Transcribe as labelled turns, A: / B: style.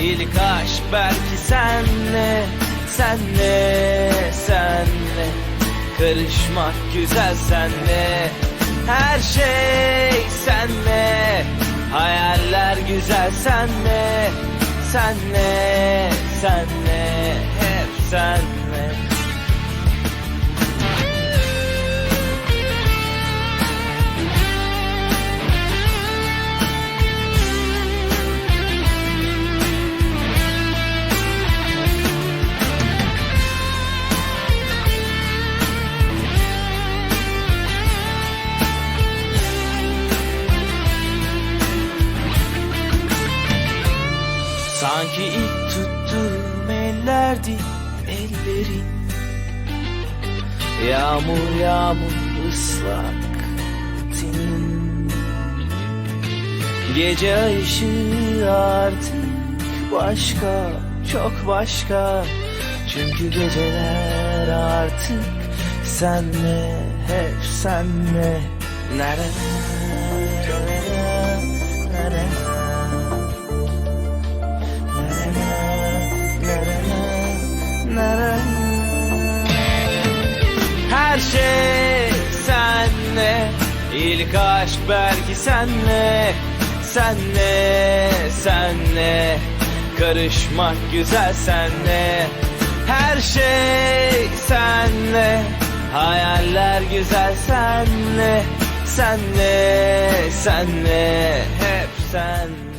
A: İlk aşk belki senle Senle, senle. Karışmak güzel senle. Her şey senle. Hayaller güzel senle Senle, senle. Hep senle Sanki ilk tuttuğum ellerdi ellerin. Yağmur yağmur ıslak senin Gece ışığı artık başka çok başka. Çünkü geceler artık senle hep senle. Nerede Her şey senle. İlk aşk belki senle Senle, senle. Karışmak güzel senle. Her şey senle. Hayaller güzel senle Senle, senle. Hep senle